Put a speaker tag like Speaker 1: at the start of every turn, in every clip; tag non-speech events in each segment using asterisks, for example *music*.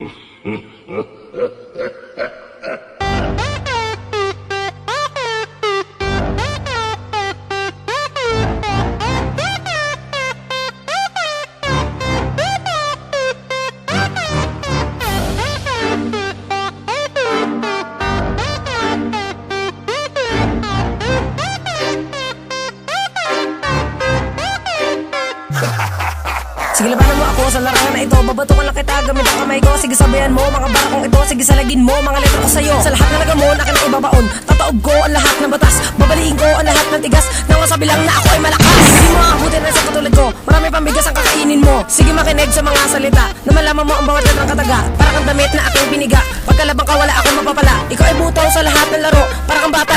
Speaker 1: Ha, ha, ha, ha, ha. Sige labanan mo ako sa larangan na ito. Babatukan lang kita gamit ang kamay ko. Sige sabayan mo mga barakong ito. Sige salagin mo mga letra ko sa'yo. Sa lahat na nagamon akin ang ibabaon. Tataob ko ang lahat ng batas. Babaliin ko ang lahat ng tigas. Nang masabi lang na ako ay malakas. Hindi mo aabutin na sa katulad ko. Marami pang ang kakainin mo. Sige makinig sa mga salita. Na malaman mo ang bawat letrang kataga. Para kang damit na aking biniga Pagkalabang ka wala akong mapapala. Ikaw ay butaw sa lahat ng laro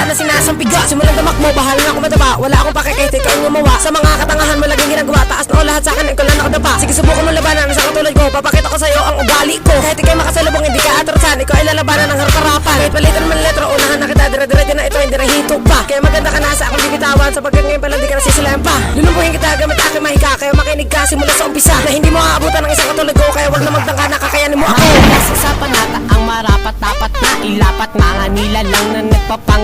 Speaker 1: na sinasampiga Simulan damak mo bahala na ako madaba Wala akong pakikait ikaw ang gumawa. Sa mga katangahan mo laging ginagawa. Taas na lahat sa akin ikaw lang nakadapa. Sige subukan mo labanan sa katulad ko. Papakita ko sa'yo ang ugali ko. Kahit ikay makasalubong hindi ka atrasan. Ikaw ay lalabanan ng harap-harapan Kahit palitan mo ng letra unahan na kita. Dire-diretso na ito hindi na pa. Kaya maganda ka na sa akong bibitawan. Sapagkat ngayon pa lang di ka nasisilayan pa. Lulumpuhin kita gamit aking mahika. Kaya makinig ka simula sa umpisa. Na hindi mo aabutan ng isang katulad ko Kaya wag na magtangka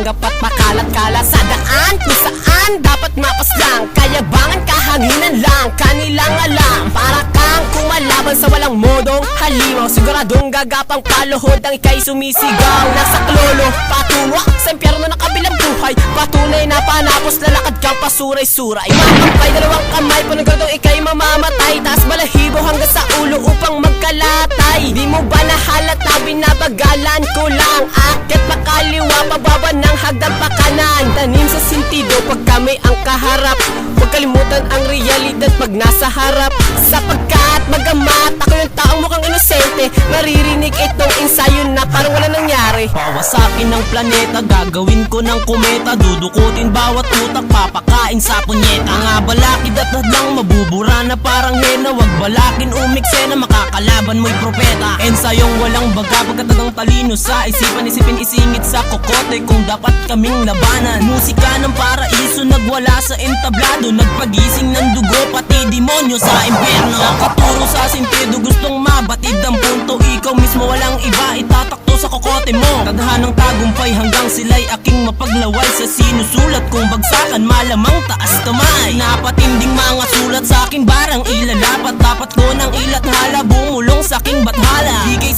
Speaker 2: nagpapanggap at pakalat-kalat Sa daan kung saan dapat mapas lang Kayabangan kahanginan lang kanilang alam. Para kang kumalaban sa walang modong halimaw. Siguradong gagapang paluhod ang ikay sumisigaw. Nasa klolo patungo sa impyerno ng kabilang buhay. Patunay na panapos lalakad kang pasuray-suray. Makampay dalawang kamay panagradong ikay mamamatay. Taas balahibo hanggang sa ulo upang magkalatay. Di mo ba nahalata binabagalan ko lang. Akit pakaliwa pababa ng hagdan pa kanan Tanim sa sintido pag kami ang kaharap. Huwag kalimutan ang realidad pag nasa harap. Sapagkat magamat ako yung taong mukhang inosente. Naririnig itong ensayo na parang wala nangyari. Pawasakin ng planeta gagawin ko ng kometa. Dudukutin bawat utak papakain sa punyeta. Nga balakid at hadlang mabubura na parang hena? Wag balakin umiksena makakalaban mo'y propeta? Ensayong walang baga pagkatagang talino sa isipan Isipin isingit sa kokote. Kung dapat kaming labanan. Musika ng paraiso nagwala sa entablado. Nagpagising ng dugo pati demonyo sa impyerno. Nakaturo sa sentido gustong mabatid ang punto. Ikaw mismo walang iba itatakto sa kokote mo. Tadhanang tagumpay hanggang sila'y aking mapaglaway Sa sinusulat kong bagsakan. Malamang taas kamay. Napatinding mga sulat sa aking barang. Ilalapat Dapat ko ng ilat hala bumulong sa aking bathala. Di kay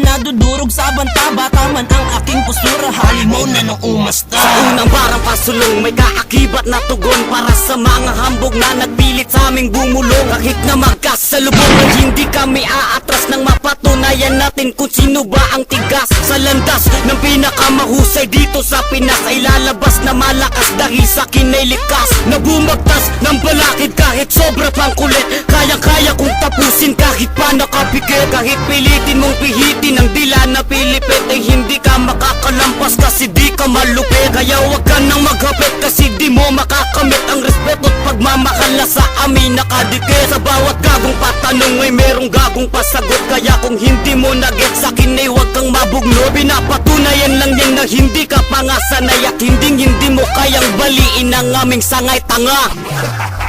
Speaker 2: na dudurog sa banta. Bata man ang aking postura halimaw na nung umasta.
Speaker 3: Sa unang barang pasulong May kaakibat na tugon Para sa mga hambog na nagpilit sa aming bumulong. Kahit na magkasalubong ay hindi kami aatras Nang mapatunayan natin kung sino ba ang tigas. Sa landas ng pinakamahusay dito sa Pinas Ay lalabas na malakas dahil sa akin ay likas. Na bumagtas ng balakid kahit sobra pang kulit Kayang-kaya kong tapusin kahit pa nakapikit Kahit pilitin mong pihitin ang dila na pilipit Ay hindi ka makakalampas kasi di ka malupit. Kaya wag ka nang maghapit kasi di mo makakamit Ang respeto at pagmamahal na sa amin nakadikit. Sa bawat gagong patanong ay merong gagong pasagot. Kaya kung hindi mo naget sa akin ay wag kang mabugnod Pinapatunayan lang yan na hindi ka pangasanay At hindi hindi mo kayang baliin ang aming sangay. Tanga *laughs*